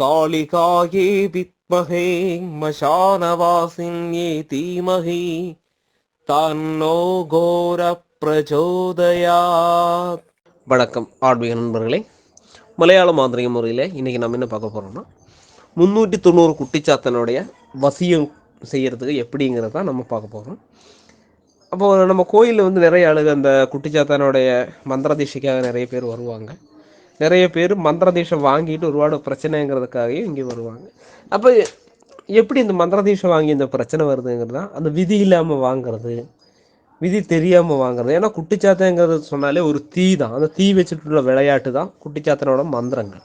காளிகாயே வித்மகே மசானவாசின்யே தீமகி தன்னோ கோர பிரச்சோதயா வணக்கம் ஆன்மீக நண்பர்களே. மலையாள மாந்திரிக முறையில் இன்றைக்கி நம்ம என்ன பார்க்க போகிறோம்னா முந்நூற்றி தொண்ணூறு குட்டிச்சாத்தனுடைய வசியம் செய்கிறதுக்கு எப்படிங்கிறத நம்ம பார்க்க போகிறோம் அப்போது நம்ம கோயிலில் வந்து நிறைய ஆளுக அந்த குட்டிச்சாத்தானுடைய மந்திர தீட்சைக்காக நிறைய பேர் வருவாங்க. நிறைய பேர் மந்திரதீட்சம் வாங்கிட்டு ஒருபாடு பிரச்சனைங்கிறதுக்காகவே இங்கே வருவாங்க. அப்போ எப்படி இந்த மந்திரதீட்சம் வாங்கி இந்த பிரச்சனை வருதுங்கிறது? தான் அந்த விதி இல்லாமல் வாங்குறது விதி தெரியாமல் வாங்குறது. ஏன்னா குட்டிச்சாத்தங்கிறது சொன்னாலே ஒரு தீ தான். அந்த தீ வச்சுட்டுள்ள விளையாட்டு தான் குட்டிச்சாத்தனோட மந்திரங்கள்.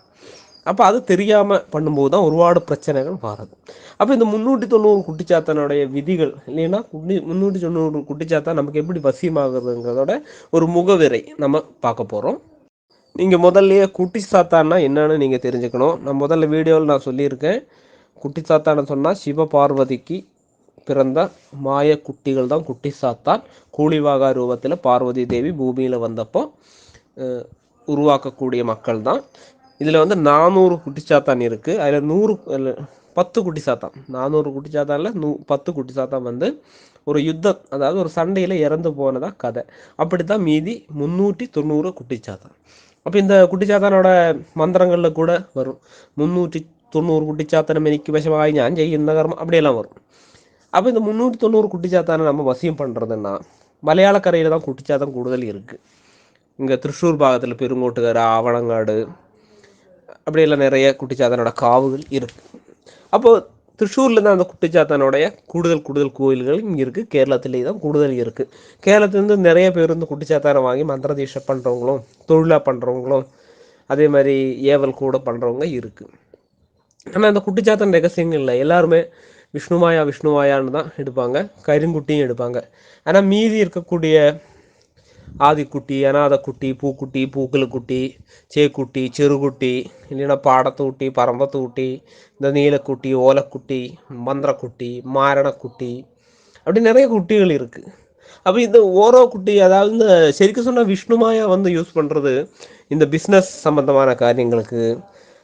அப்போ அது தெரியாமல் பண்ணும்போது தான் ஒருபாடு பிரச்சனைகள் மாறுது அப்போ இந்த முந்நூற்றி தொண்ணூறு குட்டிச்சாத்தனுடைய விதிகள் இல்லைன்னா குட்டி முந்நூற்றி தொண்ணூறு குட்டிச்சாத்தான் நமக்கு எப்படி வசியமாகுதுங்கிறதோட ஒரு முகவிரை நம்ம பார்க்க போகிறோம் நீங்கள் முதல்லையே குட்டி சாத்தான்னா என்னன்னு நீங்கள் தெரிஞ்சுக்கணும். நான் முதல்ல வீடியோவில் நான் சொல்லியிருக்கேன். குட்டி சாத்தான்னு சொன்னால் சிவ பார்வதிக்கு பிறந்த மாய குட்டிகள் தான் குட்டி சாத்தான். கூலிவாகா ரூபத்தில் பார்வதி தேவி பூமியில் வந்தப்போ உருவாக்கக்கூடிய மக்கள் தான். இதில் வந்து நானூறு குட்டி சாத்தான் இருக்குது அதில் நூறு பத்து குட்டி சாத்தான். நானூறு குட்டி சாத்தானில் நூ பத்து குட்டி சாத்தான் வந்து ஒரு யுத்தம் அதாவது ஒரு சண்டையில் இறந்து போனதாக கதை. அப்படி தான் மீதி முந்நூற்றி தொண்ணூறு குட்டிச்சாத்தான் அப்போ இந்த குட்டிச்சாத்தானோட மந்திரங்களில் கூட வரும் முந்நூற்றி തൊണ്ണൂറ് കുട്ടിച്ചാത്തനം എനിക്ക് വശമായി ഞാൻ ചെയ്യുന്ന കർമ്മം அப்படியெல்லாம் வரும் அப்போ இந்த முந்நூற்றி தொண்ணூறு குட்டிச்சாத்தானை நம்ம வசியம் பண்ணுறதுன்னா மலையாளக்கரையில் தான் குட்டிச்சாத்தம் கூடுதல் இருக்குது இங்கே திருச்சூர் பாகத்தில் பெருங்கோட்டுக்கரை ஆவணங்காடு அப்படியெல்லாம் நிறைய குட்டிச்சாத்தனோட காவுகள் இருக்குது அப்போது திருச்சூரில் தான் அந்த குட்டிச்சாத்தானுடைய கூடுதல் கூடுதல் கோயில்கள் இங்கே இருக்குது கேரளத்திலே தான் கூடுதல் இருக்குது கேரளத்துலேருந்து நிறைய பேர் வந்து குட்டிச்சாத்தானை வாங்கி மந்திரதீஷம் பண்ணுறவங்களும் தொழிலாக பண்ணுறவங்களும் அதே மாதிரி ஏவல் கூட பண்ணுறவங்க இருக்குது ஆனால் அந்த குட்டிச்சாத்தன் ரகசியங்கள்ல எல்லாருமே விஷ்ணுமாயா விஷ்ணுமாயான்னு தான் எடுப்பாங்க. கருங்குட்டியும் எடுப்பாங்க. ஆனால் மீதி இருக்கக்கூடிய ஆதிக்குட்டி அனாதக்குட்டி பூக்குட்டி பூக்களுக்குட்டி சேக்குட்டி செருகுட்டி இல்லைன்னா பாடத்தூட்டி பரம்பத்தூட்டி இந்த நீலக்குட்டி ஓலக்குட்டி மந்திரக்குட்டி மாரணக்குட்டி அப்படி நிறைய குட்டிகள் இருக்குது அப்போ இந்த ஓரோ குட்டி அதாவது இந்த சரிக்கு சொன்னால் விஷ்ணுமாயா வந்து யூஸ் பண்ணுறது இந்த பிஸ்னஸ் சம்பந்தமான காரியங்களுக்கு.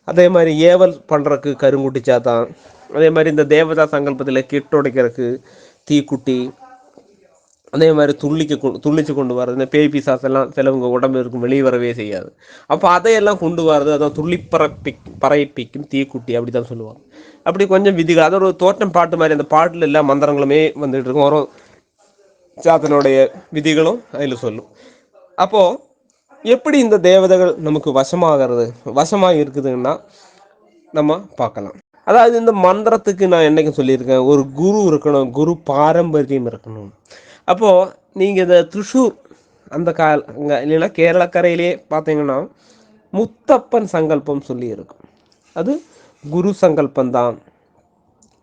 அதே மாதிரி ஏவல் பண்ணுறக்கு கருங்குட்டி சாத்தான். அதே மாதிரி இந்த தேவதா சங்கல்பத்தில் கெட்டுடைக்கிறதுக்கு தீக்குட்டி அதே மாதிரி துள்ளிக்க துள்ளிச்சு கொண்டு வர்றது இந்த பேய் பிசாசெல்லாம் சிலவங்க உடம்பு இருக்கும் வெளியே வரவே செய்யாது. அப்போ அதையெல்லாம் கொண்டு வர்றது அதான் துள்ளி பரப்பி பறைப்பிக்கும் தீக்குட்டி அப்படி தான் சொல்லுவாங்க. அப்படி கொஞ்சம் விதிகள் அது ஒரு தோட்டம் பாட்டு மாதிரி அந்த பாட்டில் எல்லா மந்திரங்களுமே வந்துட்டு இருக்கும். ஒரு சாத்தனுடைய விதிகளும் அதில் சொல்லும். அப்போது எப்படி இந்த தேவதைகள் நமக்கு வசமாகிறது வசமாக இருக்குதுன்னா நம்ம பார்க்கலாம். அதாவது இந்த மந்திரத்துக்கு நான் என்னைக்கும் சொல்லியிருக்கேன் ஒரு குரு இருக்கணும் குரு பாரம்பரியம் இருக்கணும். அப்போது நீங்கள் இந்த திருஷூர் அந்த கால் அங்கே இல்லைன்னா கேரளக்கரையிலே பார்த்தீங்கன்னா முத்தப்பன் சங்கல்பம் சொல்லி இருக்கும். அது குரு சங்கல்பம் தான்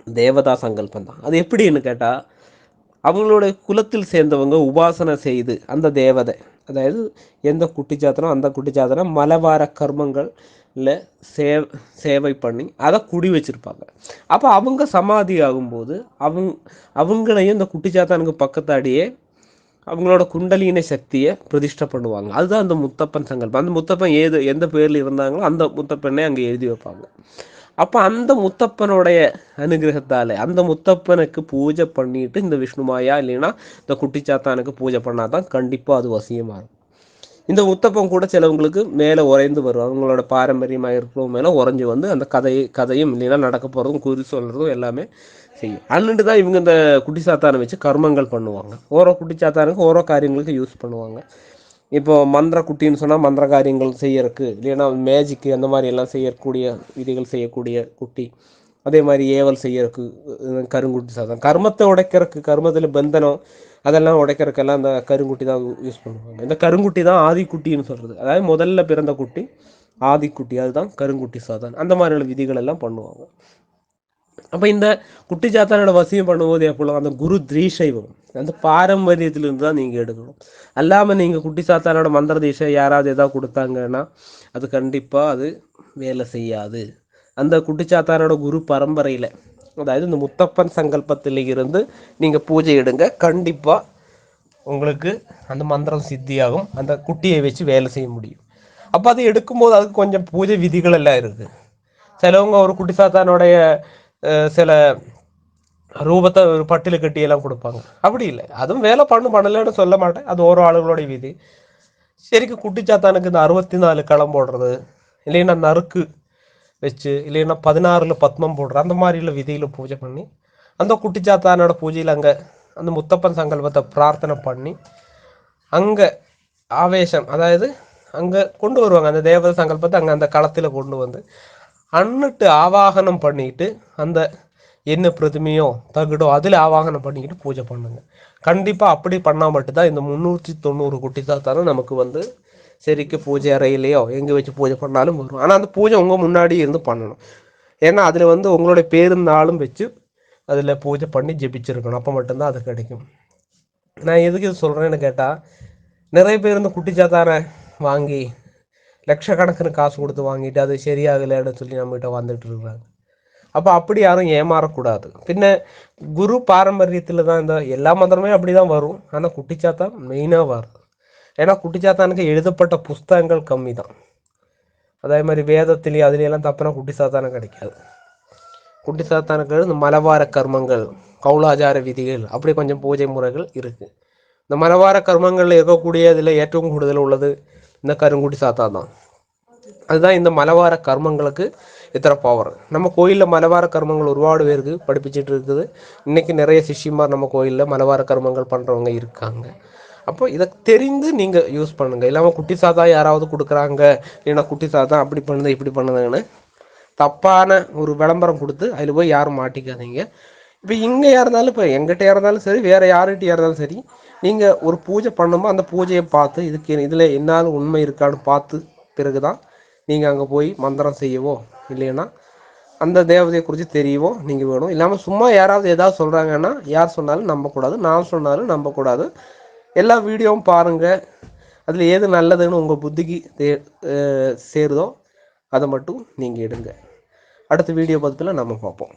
தேவதா சங்கல்பம் தான். அது எப்படின்னு கேட்டால் அவங்களுடைய குலத்தில் சேர்ந்தவங்க உபாசனை செய்து அந்த தேவதை அதாவது எந்த குட்டிச்சாத்தனோ அந்த குட்டிச்சாத்தனம் மலவார கர்மங்களில் சே சேவை பண்ணி அதை குடி வச்சிருப்பாங்க அப்போ அவங்க சமாதி ஆகும்போது அவங்க அவங்களையும் இந்த குட்டிச்சாத்தானுக்கு பக்கத்தாடியே அவங்களோட குண்டலின சக்தியை பிரதிஷ்டை பண்ணுவாங்க அதுதான் அந்த முத்தப்பன் சங்கல்பம் அந்த முத்தப்பன் ஏது எந்த பேரில் இருந்தாங்களோ அந்த முத்தப்பனை அங்கே எழுதி வைப்பாங்க அப்போ அந்த முத்தப்பனுடைய அனுகிரகத்தால் அந்த முத்தப்பனுக்கு பூஜை பண்ணிட்டு இந்த விஷ்ணுமாயா இல்லைன்னா இந்த குட்டிச்சாத்தானுக்கு பூஜை பண்ணாதான் கண்டிப்பாக அது வசியமாக இருக்கும். இந்த முத்தப்பன் கூட சிலவங்களுக்கு மேலே உறைந்து வரும் அவங்களோட பாரம்பரியமாக இருக்கிறவங்க மேலே உறைஞ்சி வந்து அந்த கதையை கதையும் இல்லைன்னா நடக்க போகிறதும் குறி சொல்கிறதும் எல்லாமே செய்யும். அன்னிட்டு தான் இவங்க இந்த குட்டி சாத்தானை வச்சு கர்மங்கள் பண்ணுவாங்க. ஓரோ குட்டி சாத்தானுக்கு ஓரோ காரியங்களுக்கு யூஸ் பண்ணுவாங்க. இப்போ மந்திர குட்டின்னு சொன்னால் மந்திர காரியங்கள் செய்யறதுக்கு இல்லைன்னா மேஜிக்கு அந்த மாதிரி எல்லாம் செய்யக்கூடிய விதிகள் செய்யக்கூடிய குட்டி. அதே மாதிரி ஏவல் செய்யறதுக்கு கருங்குட்டி சாதம். கர்மத்தை உடைக்கிறதுக்கு கர்மத்தில் பந்தனம் அதெல்லாம் உடைக்கிறதுக்கெல்லாம் அந்த கருங்குட்டி தான் யூஸ் பண்ணுவாங்க. இந்த கருங்குட்டி தான் ஆதிக்குட்டின்னு சொல்கிறது அதாவது முதல்ல பிறந்த குட்டி ஆதிக்குட்டி அதுதான் கருங்குட்டி சாதம். அந்த மாதிரியான விதிகள் எல்லாம் பண்ணுவாங்க. அப்போ இந்த குட்டி சாத்தானோட வசியம் பண்ணும்போது எப்போ அந்த குரு திரீசைவம் அந்த பாரம்பரியத்திலிருந்து தான் நீங்கள் எடுக்கணும். அல்லாமல் நீங்கள் குட்டி சாத்தானோட மந்திர தீஷை யாராவது ஏதாவது கொடுத்தாங்கன்னா அது கண்டிப்பாக அது வேலை செய்யாது. அந்த குட்டிச்சாத்தானோட குரு பரம்பரையில் அதாவது இந்த முத்தப்பன் சங்கல்பத்தில் இருந்து நீங்கள் பூஜை எடுங்க. கண்டிப்பாக உங்களுக்கு அந்த மந்திரம் சித்தியாகும். அந்த குட்டியை வச்சு வேலை செய்ய முடியும். அப்போ அது எடுக்கும்போது அதுக்கு கொஞ்சம் பூஜை விதிகள் எல்லாம் இருக்குது சிலவங்க ஒரு குட்டி சாத்தானுடைய சில ரூபத்தை ஒரு பட்டில் கட்டியெல்லாம் கொடுப்பாங்க. அப்படி இல்லை. அதுவும் வேலை பண்ணும் பண்ணலன்னு சொல்ல மாட்டேன். அது ஓரோ ஆளுகளோட விதி. சரிக்கு குட்டிச்சாத்தானுக்கு இந்த அறுபத்தி நாலு களம் போடுறது. இல்லைன்னா நறுக்கு வச்சு இல்லைன்னா பதினாறில் பத்மம் போடுற அந்த மாதிரியில் விதியில் பூஜை பண்ணி அந்த குட்டிச்சாத்தானோட பூஜையில் அங்கே அந்த முத்தப்பன் சங்கல்பத்தை பிரார்த்தனை பண்ணி அங்கே ஆவேசம் அதாவது அங்கே கொண்டு வருவாங்க. அந்த தேவத சங்கல்பத்தை அங்கே அந்த களத்தில் கொண்டு வந்து அன்னிட்டு ஆவாகனம் பண்ணிட்டு அந்த என்ன பிரதிமையோ தகுடோ அதில் ஆவாகனம் பண்ணிக்கிட்டு பூஜை பண்ணுங்க. கண்டிப்பாக அப்படி பண்ணால் மட்டும்தான் இந்த முந்நூற்றி தொண்ணூறு குட்டிச்சாத்தானம் நமக்கு வந்து சரிக்கு பூஜை அறையிலையோ எங்கே வச்சு பூஜை பண்ணாலும் வரும். ஆனால் அந்த பூஜை உங்கள் முன்னாடி இருந்து பண்ணணும். ஏன்னா அதில் வந்து உங்களுடைய பேருந்தாலும் வச்சு அதில் பூஜை பண்ணி ஜெபிச்சிருக்கணும். அப்போ மட்டும்தான் அது கிடைக்கும். நான் எதுக்கு சொல்கிறேன்னு கேட்டால் நிறைய பேர் இந்த குட்டிச்சாத்தானை வாங்கி லட்சக்கணக்கிന് காசு கொடுத்து வாங்கிட்டு அது சரியாகலைன்னு சொல்லி நம்மகிட்ட வந்துட்டு இருக்கிறாங்க. அப்போ அப்படி யாரும் ஏமாறக்கூடாது. பின்ன குரு பாரம்பரியத்தில் தான் இந்த எல்லா மந்திரமே அப்படி தான் வரும். ஆனால் குட்டிச்சாத்தான் மெயினாக வரும் ஏன்னா குட்டிச்சாத்தானுக்கு எழுதப்பட்ட புஸ்தகங்கள் கம்மி தான் அதே மாதிரி வேதத்திலேயே அதுலையெல்லாம் தப்புனா குட்டி சாத்தானம் கிடைக்காது. குட்டி சாத்தானுக்கு இந்த மலவார கர்மங்கள் கௌலாச்சார விதிகள் அப்படி கொஞ்சம் பூஜை முறைகள் இருக்குது இந்த மலவார கர்மங்களில் இருக்கக்கூடிய இதில் ஏற்றவும் கூடுதல் உள்ளது. இந்த கருங்குட்டி சாத்தா தான். அதுதான் இந்த மலவார கர்மங்களுக்கு இத்தனை பவர் நம்ம கோயிலில் மலவார கர்மங்கள் ஒருபாடு பேருக்கு படிப்பிச்சிட்டு இருக்குது. இன்றைக்கி நிறைய சிஷ்யமார் நம்ம கோயிலில் மலவார கர்மங்கள் பண்ணுறவங்க இருக்காங்க. அப்போ இதை தெரிந்து நீங்கள் யூஸ் பண்ணுங்கள் இல்லாமல் குட்டி சாதா யாராவது கொடுக்குறாங்க. இல்லைன்னா குட்டி சாதா அப்படி பண்ணுது இப்படி பண்ணுதுன்னு தப்பான ஒரு விளம்பரம் கொடுத்து அதில் போய் யாரும் மாட்டிக்காதீங்க. இப்போ இங்கே இருந்தாலும் இப்போ எங்கிட்டயா இருந்தாலும் சரி வேறு யார்கிட்டயா இருந்தாலும் சரி நீங்கள் ஒரு பூஜை பண்ணும்போது அந்த பூஜையை பார்த்து இதுக்கு இதில் என்னாலும் உண்மை இருக்கான்னு பார்த்து பிறகு தான் நீங்கள் அங்கே போய் மந்திரம் செய்யவோ இல்லைன்னா அந்த தேவதையை குறித்து தெரியவோ நீங்கள் வேணும். இல்லாமல் சும்மா யாராவது ஏதாவது சொல்கிறாங்கன்னா யார் சொன்னாலும் நம்பக்கூடாது நான் சொன்னாலும் நம்பக்கூடாது. எல்லா வீடியோவும் பாருங்கள் அதில் எது நல்லதுன்னு உங்கள் புத்திக்கு தே சேருதோ அதை மட்டும் நீங்கள் எடுங்க. அடுத்த வீடியோ பதிப்பில் நம்ம பார்ப்போம்.